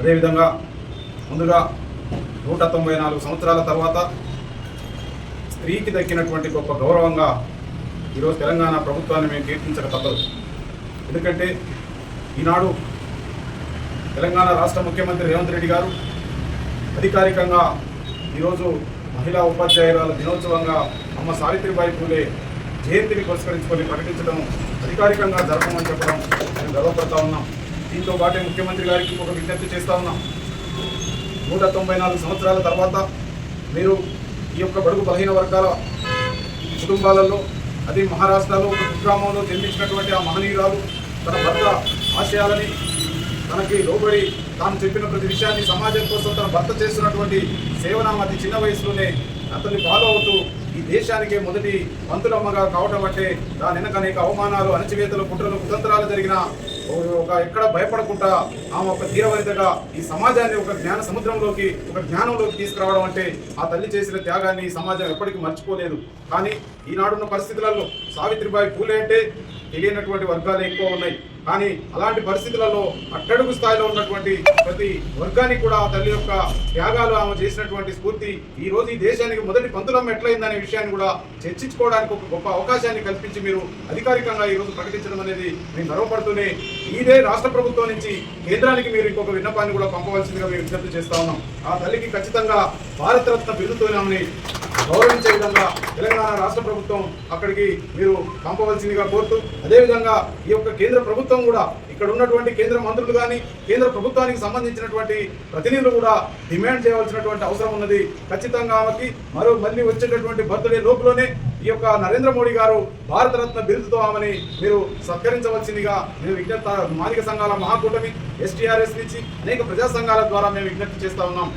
అదేవిధంగా ముందుగా నూట తొంభై నాలుగు సంవత్సరాల తర్వాత స్త్రీకి దక్కినటువంటి గొప్ప గౌరవంగా ఈరోజు తెలంగాణ ప్రభుత్వాన్ని మేము కీర్తించక తప్పదు. ఎందుకంటే ఈనాడు తెలంగాణ రాష్ట్ర ముఖ్యమంత్రి రేవంత్ రెడ్డి గారు అధికారికంగా ఈరోజు మహిళా ఉపాధ్యాయురాల దినోత్సవంగా అమ్మ సావిత్రిబాయి పూలే జయంతిని పురస్కరించుకొని ప్రకటించడం అధికారికంగా జరపమని చెప్పడం మేము గర్వపడతా ఉన్నాం. దీంతో పాటే ముఖ్యమంత్రి గారికి ఒక విజ్ఞప్తి చేస్తా ఉన్నాం. నూట తొంభై నాలుగు సంవత్సరాల తర్వాత మీరు ఈ యొక్క బడుగు బలహీన వర్గాల కుటుంబాలలో అది మహారాష్ట్రలో ఒక కుగ్రామంలో జన్మించినటువంటి ఆ మహనీయురాలు తన భర్త ఆశయాలని తనకి లోబడి తాను చెప్పిన ప్రతి విషయాన్ని సమాజం కోసం తన భర్త చేస్తున్నటువంటి సేవన అతి చిన్న వయసులోనే అతన్ని ఫాలో అవుతూ ఈ దేశానికే మొదటి మంతులమ్మగా కావటం అంటే దాని వెనక అనేక అవమానాలు అణచివేతలు కుట్రలు కుతంత్రాలు జరిగిన ఒక ఎక్కడ భయపడకుండా ఆమె ఒక ధీరవనితగా ఈ సమాజాన్ని ఒక జ్ఞాన సముద్రంలోకి ఒక జ్ఞానంలోకి తీసుకురావడం అంటే ఆ తల్లి చేసిన త్యాగాన్ని ఈ సమాజం ఎప్పటికీ మర్చిపోలేదు. కానీ ఈనాడున్న పరిస్థితులలో సావిత్రిబాయి పూలే అంటే తెలియనటువంటి వర్గాలు ఎక్కువ ఉన్నాయి. కానీ అలాంటి పరిస్థితులలో అట్టడుగు స్థాయిలో ఉన్నటువంటి ప్రతి వర్గానికి కూడా ఆ తల్లి యొక్క త్యాగాలు ఆమె చేసినటువంటి స్ఫూర్తి ఈ రోజు ఈ దేశానికి మొదటి పంతులం ఎట్లయిందనే విషయాన్ని కూడా చర్చించుకోవడానికి ఒక గొప్ప అవకాశాన్ని కల్పించి మీరు అధికారికంగా ఈ రోజు ప్రకటించడం అనేది మేము గర్వపడుతూనే ఇదే రాష్ట్ర ప్రభుత్వం నుంచి కేంద్రానికి మీరు ఇంకొక విన్నపాన్ని కూడా పంపవలసిందిగా మేము విజ్ఞప్తి చేస్తా ఉన్నాం. ఆ తల్లికి ఖచ్చితంగా భారతరత్న బిరుదుతో ఆమెని గౌరవించే విధంగా తెలంగాణ రాష్ట్ర ప్రభుత్వం అక్కడికి మీరు పంపవలసిందిగా కోరుతూ అదేవిధంగా ఈ యొక్క కేంద్ర ప్రభుత్వం కూడా ఇక్కడ ఉన్నటువంటి కేంద్ర మంత్రులు కానీ కేంద్ర ప్రభుత్వానికి సంబంధించినటువంటి ప్రతినిధులు కూడా డిమాండ్ చేయవలసినటువంటి అవసరం ఉన్నది. ఖచ్చితంగా ఆమెకి మరో మళ్ళీ వచ్చేటటువంటి బర్త్డే లోపులోనే ఈ యొక్క నరేంద్ర మోడీ గారు భారతరత్న బిరుదుతో ఆమెని మీరు సత్కరించవలసిందిగా మేము విజ్ఞప్తి మాదిక సంఘాల మహాకూటమి ఎస్టీఆర్ఎస్ నుంచి అనేక ప్రజా సంఘాల ద్వారా మేము విజ్ఞప్తి చేస్తా ఉన్నాం.